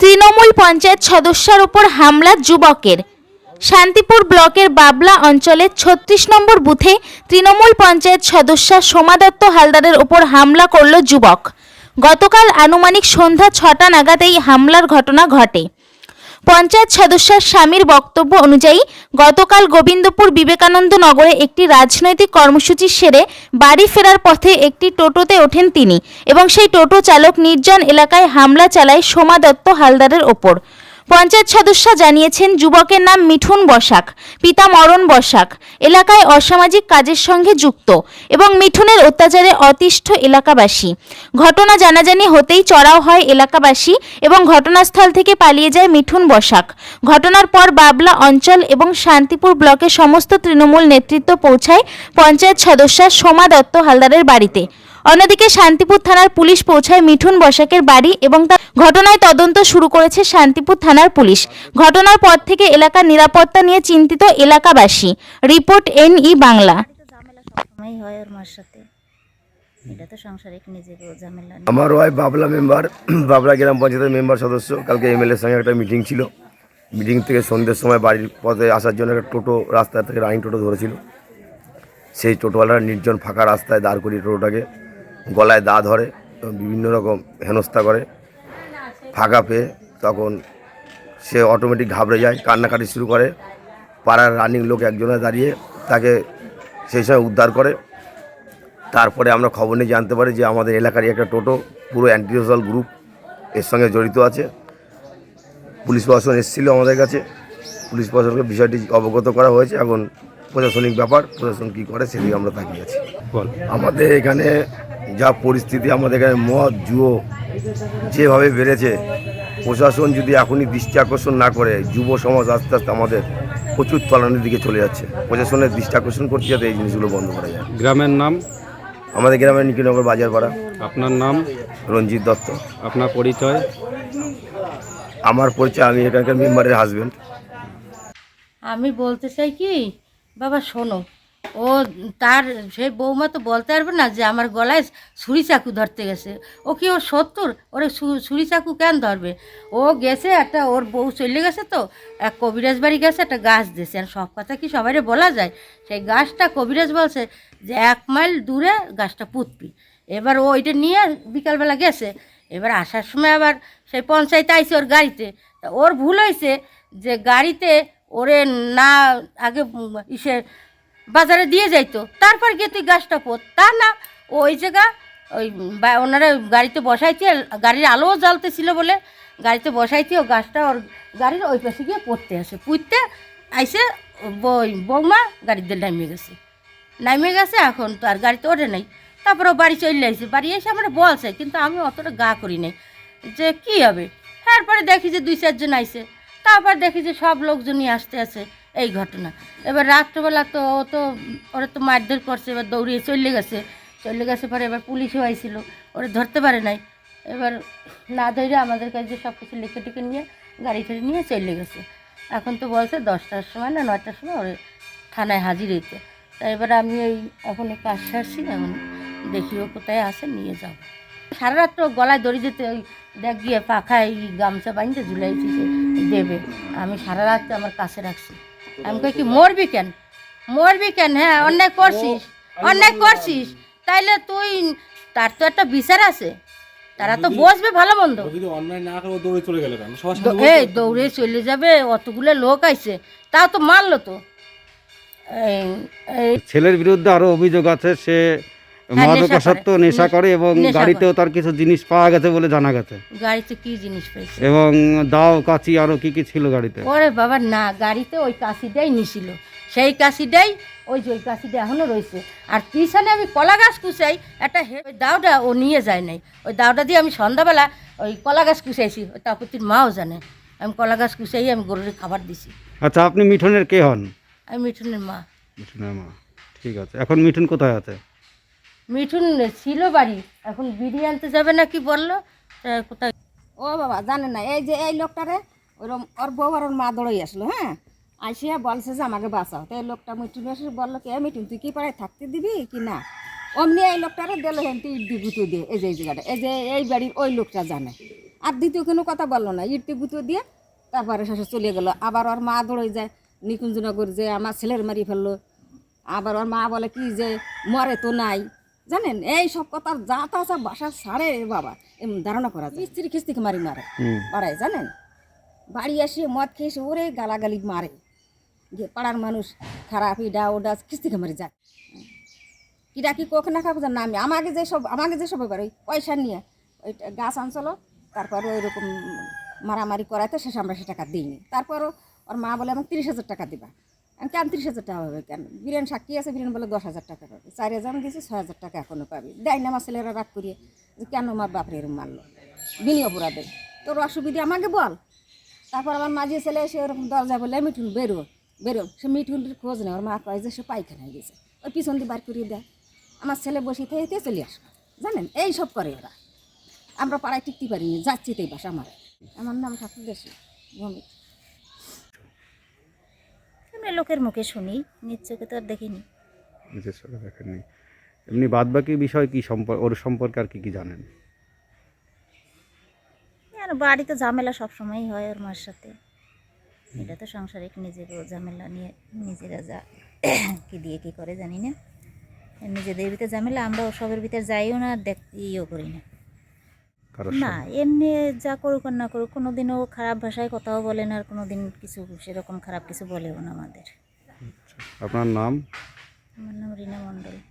তৃণমূল পঞ্চায়েত সদস্যার ওপর হামলা যুবকের। শান্তিপুর ব্লকের বাবলা অঞ্চলের ছত্রিশ নম্বর বুথে তৃণমূল পঞ্চায়েত সদস্যা সোমা দত্ত হালদারের ওপর হামলা করল যুবক। গতকাল আনুমানিক সন্ধ্যা ছটা নাগাদ এই হামলার ঘটনা ঘটে। পঞ্চায়েত সদস্যার স্বামীর বক্তব্য অনুযায়ী, গতকাল গোবিন্দপুর বিবেকানন্দ নগরে একটি রাজনৈতিক কর্মসূচি সেরে বাড়ি ফেরার পথে একটি টোটোতে ওঠেন তিনি এবং সেই টোটো চালক নির্জন এলাকায় হামলা চালায় সোমা দত্ত হালদারের ওপর। পঞ্চায়েত সদস্যা জানিয়েছেন, যুবকের নাম মিঠুন বসাক, পিতা মরণ বসাক, এলাকায় অসামাজিক কাজের সঙ্গে যুক্ত এবং মিঠুনের অত্যাচারে অতিষ্ঠ এলাকাবাসী। ঘটনা জানাজানি হতেই চড়াও হয় এলাকাবাসী এবং ঘটনাস্থল থেকে পালিয়ে যায় মিঠুন বসাক। ঘটনার পর বাবলা অঞ্চল এবং শান্তিপুর ব্লকের সমস্ত তৃণমূল নেতৃত্ব পৌঁছায় পঞ্চায়েত সদস্যা সোমা দত্ত হালদারের বাড়িতে। অন্যদিকে শান্তিপুর থানার পুলিশ পৌঁছায় মিঠুন বসাকের বাড়ি এবং তার ঘটনায় তদন্ত শুরু করেছে শান্তিপুর থানার পুলিশ। ঘটনার পর থেকে এলাকার নিরাপত্তা নিয়ে চিন্তিত এলাকাবাসী। রিপোর্ট এন ই বাংলা হয় ওর মার সাথে। এটা তো সাংসারিক নিজেকে ঝামেলা আমার ওয়াইফ বাবলা মেম্বার বাবলা গ্রাম পঞ্চায়েতের মেম্বার সদস্য। কালকে এমএলএর সঙ্গে একটা মিটিং ছিল। মিটিং থেকে সন্ধ্যের সময় বাড়ির পথে আসার জন্য একটা টোটো রাস্তা থেকে রানিং টোটো ধরেছিল। সেই টোটোওয়ালারা নির্জন ফাঁকা রাস্তায় দাঁড় করিয়ে টোটোটাকে গলায় দা ধরে বিভিন্ন রকম হেনস্থা করে। ফাঁকা পেয়ে তখন সে অটোমেটিক ঘাবড়ে যায় কান্নাকাটি শুরু করে। পাড়ার রানিং লোক একজনে দাঁড়িয়ে তাকে সেই সময় উদ্ধার করে। তারপরে আমরা খবর নিয়ে জানতে পারি যে আমাদের এলাকারই একটা টোটো পুরো অ্যান্টি সোশ্যাল গ্রুপ এর সঙ্গে জড়িত আছে। পুলিশ প্রশাসন এসেছিল আমাদের কাছে। পুলিশ প্রশাসনকে বিষয়টি অবগত করা হয়েছে। এখন প্রশাসনিক ব্যাপার প্রশাসন কী করে সেদিকে আমরা তাকিয়ে আছি। আমাদের এখানে যা পরিস্থিতি আমাদের এখানে মদ জুয়ো যেভাবে বেড়েছে প্রশাসন যদি এখনই দৃষ্টি আকর্ষণ না করে যুব সমাজ আস্তে আস্তে আমাদের প্রচুর তলানির দিকে চলে যাচ্ছে। প্রশাসনের দৃষ্টি আকর্ষণ করতে যাতে এই জিনিসগুলো বন্ধ করা যায়। গ্রামের নাম? আমাদের গ্রামের নিকিনগর বাজারপাড়া। আপনার নাম? রঞ্জিত দত্ত। আপনার পরিচয়? আমার পরিচয় আমি এখানকার মেম্বারের হাজবেন্ড আমি বলতে চাই কি বাবা শোনো ও তার, সেই বৌমা তো বলতে পারবে না যে আমার গলায় ছুরি চাকু ধরতে গেছে। ও কি ওর সত্তর ওরে ছুরি চাকু কেন ধরবে? ও গেছে, একটা ওর বউ চলে গেছে তো, এক কবিরাজ বাড়ি গেছে, একটা গাছ দিয়েছে। আর সব কথা কি সবাইরে বলা যায়? সেই গাছটা কবিরাজ বলছে যে এক মাইল দূরে গাছটা পুতবি। এবার ও ওইটা নিয়ে বিকালবেলা গেছে। এবার আসার সময় আবার সেই পঞ্চায়েত আইছে ওর গাড়িতে। ওর ভুল হয়েছে যে গাড়িতে ওরে না, আগে ইসে বাজারে দিয়ে যাইতো। তারপর গিয়ে তুই গাছটা পোত তা না, ওই জায়গা, ওই ওনারা গাড়িতে বসাইতে, গাড়ির আলোও জ্বালতেছিল বলে গাড়িতে বসাইতে ও গাছটা ওর গাড়ির ওই পাশে গিয়ে পড়তে আসে। পুঁততে আইসে বৌমা গাড়িতে নামিয়ে গেছে। নামিয়ে গেছে, এখন তো আর গাড়িতে ওঠে নাই। তারপর ও বাড়ি চলে আসছে বাড়ি এসে আমরা বলছে, কিন্তু আমি অতটা গা করি নাই। যে কি হবে? তারপরে দেখি যে দুই চারজন আইসে। তারপর দেখি যে সব লোকজনই আসতে আছে এই ঘটনা। এবার রাত্রবেলা তো ও তো, ওরা তো মারধর করছে, এবার দৌড়িয়ে চলে গেছে। চলে গেছে পরে এবার পুলিশও আইছিল। ওরা ধরতে পারে নাই। এবার না ধরে আমাদের কাছে সব কিছু লিখে টিখে নিয়ে গাড়ি টাড়ি নিয়ে চলে গেছে। এখন তো বলছে দশটার সময় না নয়টার সময় ওরে থানায় হাজির হইতে। তাই এবার আমি ওই এখন কাজ সারছি এখন দেখি ও কোথায় আসে নিয়ে যাব। সারা রাত তো গলায় দড়ি যেতে ওই দেখ গিয়ে পাখায় গামছা বাঁধতে ঝুলাইছি দেবে। আমি সারা রাত আমার কাছে রাখছি। আমি কই কি মরবি কেন? মরবি কেন? হ্যাঁ অন্যায় করছিস অন্যায় করছিস। তাইলে তুই তার তো একটা বিচার আছে। তারা তো বসবে ভালো মন্দ। এই দৌড়ে চলে যাবে অতগুলো লোক আইছে। তাও তো মারলো তো। এই- এই ছেলের বিরুদ্ধে আরও অভিযোগ আছে সে মাদকাসক্ত নেশা করে। এবং গাড়িতেও তার কিছু জিনিস পাওয়া গেছে বলে জানা গেছে। গাড়িতে কি জিনিস পেয়েছে? এবং দাও কাচি আরও কি কি ছিল গাড়িতে? ওরে বাবা না গাড়িতে ওই কাশিটাই নিছিল। সেই কাশিটাই ওই যে ওই কাশিটা এখনও রয়েছে। আর পিছনে আমি কলা গাছ কুচাই একটা হে- ওই দাওটা ও নিয়ে যায় নাই। ওই দাওটা দিয়ে আমি সন্ধ্যাবেলা ওই কলা গাছ কুচাইছি। ওই তাপতির মাও জানে। আমি কলা গাছ কুচাই আমি গরুর খাবার দিছি। আচ্ছা আপনি মিঠুনের কে হন? আমি মিঠুনের মা। মিঠুনের মা। ঠিক আছে। এখন মিঠুন কোথায় আছে? মিঠুন ছিল বাড়ি, এখন বিড়ি আনতে যাবে না কি বলল কোথায়? ও বাবা, জানে না, এই যে এই লোকটারে, ওরম, ওর বউ আর ওর মা দৌড়াই আসলো হ্যাঁ? আসিয়া বলছে যে আমাকে বাঁচাও। তো এই লোকটা মিঠুন এসে বলল কি, "এ মিঠুন, তুই কি পাড়ায় থাকতে দিবি কি না? অমনি এই লোকটারে দিল হেন তুই ডিগুতে দিয়ে, এই যে, এই জায়গাটা, এই যে, এই বাড়ির ওই লোকটা জানে। আর দ্বিতীয় কোনো কথা বলল না ইটতে গুঁতো দিয়ে তারপরে শেষে চলে গেলো। আবার ওর মা দৌড়ে যায়, নিকুঞ্জনগর যে আমার ছেলের মারি ফেলল। আবার ওর মা বলে কি যে, মরে তো নাই। জানেন? এই সব কথা যা তা সব বাসা ছাড়ে রে বাবা। ধারণা করা যায়। স্ত্রী খিস্তিকে মারি মারে পাড়ায় জানেন? বাড়ি এসে মদ খেয়ে এসে ওরে গালাগালি মারে। যে পাড়ার মানুষ খারাপ ইডা ওডা খিস্তিকে মারি যায় কিরা কি কোক না খাব না। আমি আমাকে যে সব আমাকে যে সব এবার ওই পয়সা নিয়ে ওই গাছ আনছিল তারপর ওই রকম মারামারি করাইতে শেষ আমরা সে টাকা দিইনি। তারপরও ওর মা বলে আমাকে তিরিশ হাজার টাকা দিবা। কেন তিরিশ হাজার টাকা পাবে কেন? বীরেন সাক্ষী আছে বীরেন বলে দশ হাজার টাকা পাবে। চার হাজার দিয়েছি, ছয় হাজার টাকা এখনও পাবি। দেয় না আমার ছেলেরা রাগ করিয়ে যে কেন আমার বাপরে এরম মারলো? বিনি অপরাধে তোর অসুবিধা আমাকে বল। তারপর আমার মাঝে ছেলে এসে ওরকম দরজা বলে মিঠুন, বেরো বেরো। সে মিঠুনের খোঁজ নেই ওর মা কয় যে সে পায়খানায় গেছে। ওই পিছন দিয়ে বার করিয়ে দেয়। আমার ছেলে বসে থেকে চলে আসবে? জানেন? এই সব করে ওরা। আমরা পাড়ায় টিকতে পারিনি, যাচ্ছি তাই বাসা আমার আমার নাম ঠাকুর দেশি ভূমি আমরা লোকের মুখে শুনি নিজ চোখে তো আর দেখিনি। নিজের চোখে দেখেননি। এমনি বাদবাকি বিষয় কি সম্পর্ক ওর সম্পর্কে আর কি কি জানেন? আর বাড়িতে ঝামেলা সবসময়ই হয় ওর মার সাথে। এটা তো সাংসারিক নিজেরও ঝামেলা নিয়ে নিজেরা যা কি দিয়ে কি করে জানি না। নিজেদের ভিতরে ঝামেলা আমরা ওসবের ভিতরে যাইও না দেখ ইয়েও করি না। না এমনি যা করুক আর না করুক কোনো দিনও খারাপ ভাষায় কথাও বলে না আর কোনো দিন কিছু সেরকম খারাপ কিছু বলেও না আমাদের। আপনার নাম? আমার নাম রীনা মণ্ডল।